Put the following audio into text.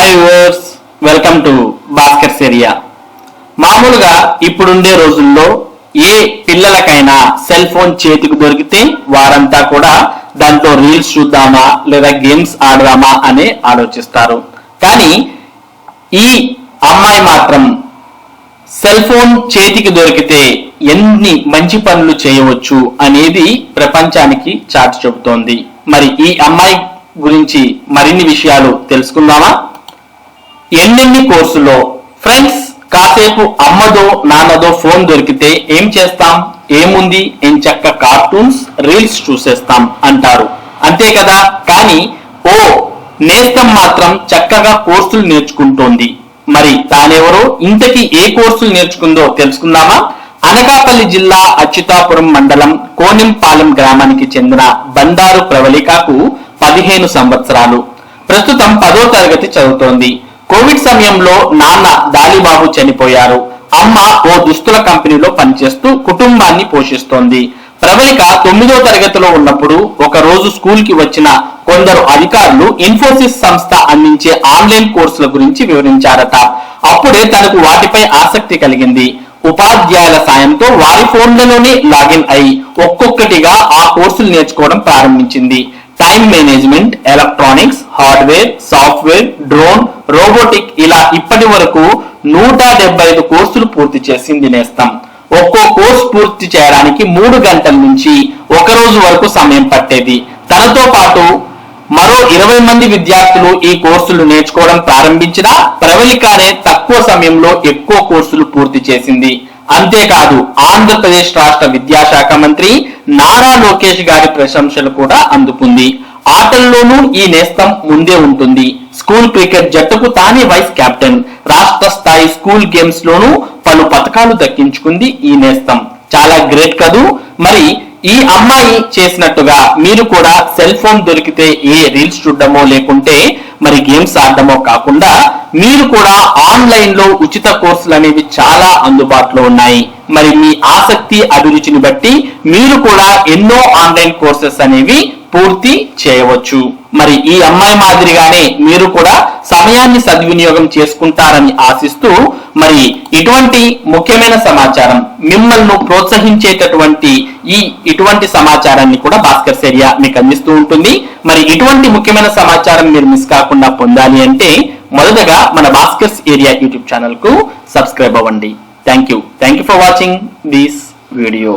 Hi viewers welcome to Bhaskar area మామూలుగా ఇప్పుడుండే రోజుల్లో ఏ పిల్లలకైనా సెల్ ఫోన్ చేతికి దొరికితే వారంతా కూడా దాంట్లో రీల్స్ చూద్దామా లేదా గేమ్స్ ఆడదామా అని ఆలోచిస్తారు. కానీ ఈ అమ్మాయి మాత్రం సెల్ ఫోన్ చేతికి దొరికితే ఎన్ని మంచి పనులు చేయవచ్చు అనేది ప్రపంచానికి చాటి చెబుతోంది. మరి ఈ అమ్మాయి గురించి మరిన్ని విషయాలు తెలుసుకుందామా? ఎన్నెన్ని కోర్సులో ఫ్రెండ్స్ కాసేపు అమ్మదో నాన్నదో ఫోన్ దొరికితే ఏం చేస్తాం? ఏముంది? ఏం చక్క కార్టూన్స్ రీల్స్ చూసేస్తాం అంటారు. అంతే కదా? కానీ ఓ నేస్తం మాత్రం చక్కగా కోర్సులు నేర్చుకుంటోంది. మరి తానెవరో? ఇంతకీ ఏ కోర్సులు నేర్చుకుందో తెలుసుకుందామా? అనకాపల్లి జిల్లా అచ్యుతాపురం మండలం కోనింపాలెం గ్రామానికి చెందిన బండారు ప్రవళికకు పదిహేను సంవత్సరాలు. ప్రస్తుతం పదో తరగతి చదువుతోంది. కోవిడ్ సమయంలో నాన్న దాలిబాబు చనిపోయారు. అమ్మ ఓ దుస్తుల కంపెనీలో పనిచేస్తూ కుటుంబాన్ని పోషిస్తోంది. ప్రవళిక తొమ్మిదో తరగతిలో ఉన్నప్పుడు ఒక రోజు స్కూల్కి వచ్చిన కొందరు అధికారులు ఇన్ఫోసిస్ సంస్థ అందించే ఆన్లైన్ కోర్సుల గురించి వివరించారట. అప్పుడే తనకు వాటిపై ఆసక్తి కలిగింది. ఉపాధ్యాయుల సాయంతో వారి ఫోన్లలోనే లాగిన్ అయి ఒక్కొక్కటిగా ఆ కోర్సులు నేర్చుకోవడం ప్రారంభించింది. Time management electronics hardware software drone robotic ఇలా ఇప్పటి వరకు నూట డెబ్బై ఐదు కోర్సులు పూర్తి చేసింది నేస్తం. ఒక్కో కోర్సు పూర్తి చేయడానికి మూడు గంటల నుంచి ఒక రోజు వరకు సమయం పట్టేది. తనతో పాటు మరో ఇరవై మంది విద్యార్థులు ఈ కోర్సులు నేర్చుకోవడం ప్రారంభించినా ప్రవళికానే తక్కువ సమయంలో ఎక్కువ కోర్సులు పూర్తి చేసింది. అంతేకాదు ఆంధ్రప్రదేశ్ రాష్ట్ర విద్యాశాఖ మంత్రి నారా లోకేష్ గారి ప్రశంసలు కూడా అందుకుంది. ఆటల్లోనూ ఈ నేస్తం ముందే ఉంటుంది. స్కూల్ క్రికెట్ జట్టుకు తానే వైస్ కెప్టెన్ రాష్ట్ర స్థాయి స్కూల్ గేమ్స్ లోనూ పలు పథకాలు దక్కించుకుంది ఈ నేస్తం. చాలా గ్రేట్ కదూ. మరి ఈ అమ్మాయి చేసినట్టుగా మీరు కూడా సెల్ ఫోన్ దొరికితే ఏ రీల్స్ చూడడమో లేకుంటే మరి గేమ్స్ ఆడడమో కాకుండా మీరు కూడా ఆన్లైన్లో ఉచిత కోర్సులు అనేవి చాలా అందుబాటులో ఉన్నాయి. మరి మీ ఆసక్తి అభిరుచిని బట్టి మీరు కూడా ఎన్నో ఆన్లైన్ కోర్సెస్ అనేవి పూర్తి చేయవచ్చు. మరి ఈ అమ్మాయి మాదిరిగానే మీరు కూడా సమయాన్ని సద్వినియోగం చేసుకుంటారని ఆశిస్తూ మరి ఇటువంటి ముఖ్యమైన సమాచారం మిమ్మల్ని ప్రోత్సహించేటటువంటి ఈ ఇటువంటి సమాచారాన్ని కూడా భాస్కర్ సేరియా మీకు అందిస్తూ ఉంటుంది. మరి ఇటువంటి ముఖ్యమైన సమాచారం మీరు మిస్ కాకుండా పొందాలి అంటే మొదటగా మన భాస్కర్స్ ఏరియా యూట్యూబ్ ఛానల్కు సబ్స్క్రైబ్ అవ్వండి. Thank you thank you for watching this video